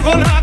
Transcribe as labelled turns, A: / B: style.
A: червона